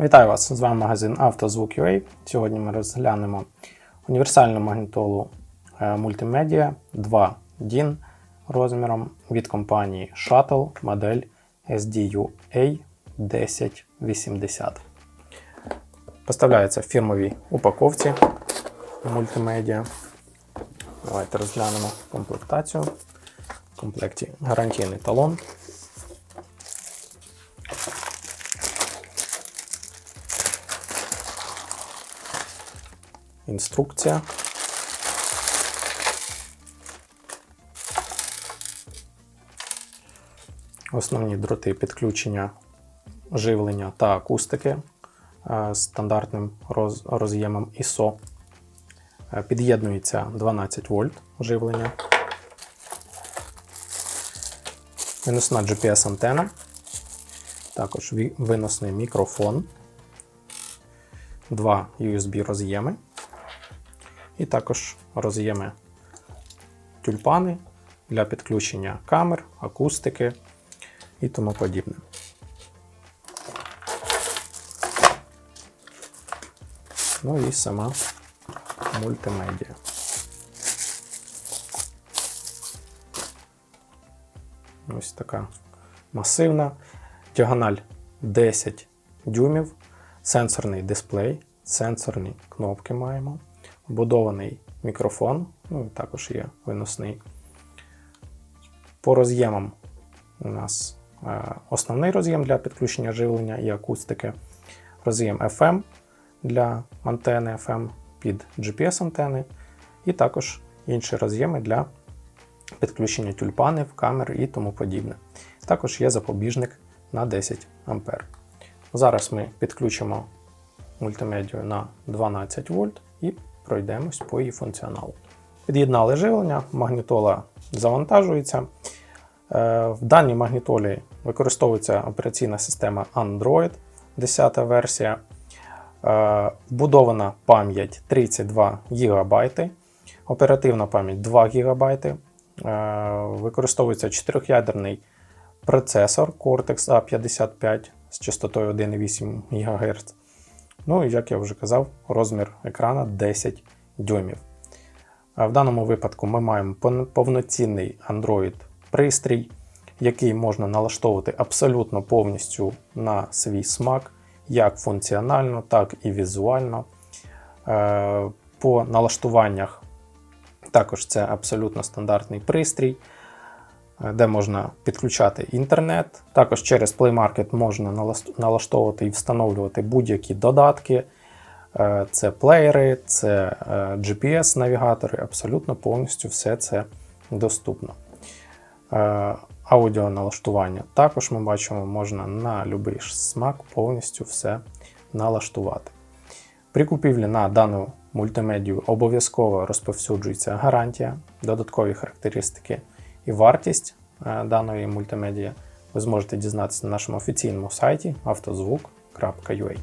Вітаю вас! З вами магазин «Автозвук.UA». Сьогодні ми розглянемо універсальну магнітолу е, Multimedia 2 DIN розміром від компанії Shuttle модель SDU-A 1080. Поставляється в фірмовій упаковці Multimedia. Давайте розглянемо комплектацію. В комплекті гарантійний талон. Інструкція. Основні дроти підключення живлення та акустики е, з стандартним роз'ємом ISO. Е, Під'єднується 12 вольт живлення. Виносна GPS-антена. Також виносний мікрофон. Два USB роз'єми. І також роз'єми тюльпани для підключення камер, акустики і тому подібне. Ну і сама мультимедіа. Ось така масивна. Діагональ 10 дюймів, сенсорний дисплей, сенсорні кнопки маємо, вбудований мікрофон, ну також є виносний. По роз'ємам у нас е, основний роз'єм для підключення живлення і акустики, роз'єм FM для антени FM під GPS-антени, і також інші роз'єми для підключення тюльпанів, камер і тому подібне. Також є запобіжник на 10 А. Зараз ми підключимо мультимедію на 12 вольт і пройдемось по її функціоналу. Під'єднали живлення, магнітола завантажується. Е, В даній магнітолі використовується операційна система Android 10 версія. Е, Вбудована пам'ять 32 ГБ, оперативна пам'ять 2 ГБ. Е, Використовується 4-ядерний процесор Cortex A55 з частотою 1,8 ГГц. Ну і як я вже казав, розмір екрана 10 дюймів. В даному випадку ми маємо повноцінний Android пристрій, який можна налаштовувати абсолютно повністю на свій смак, як функціонально, так і візуально. Е, По налаштуваннях також це абсолютно стандартний пристрій, де можна підключати інтернет. Також через Play Market можна налаштовувати і встановлювати будь-які додатки. Е, Це плеєри, це е, GPS-навігатори, абсолютно повністю все це доступно. Е, Аудіоналаштування також ми бачимо, можна на будь-який смак повністю все налаштувати. При купівлі на дану мультимедію обов'язково розповсюджується гарантія, додаткові характеристики і вартість е, даної мультимедії ви зможете дізнатися на нашому офіційному сайті автозвук.ua.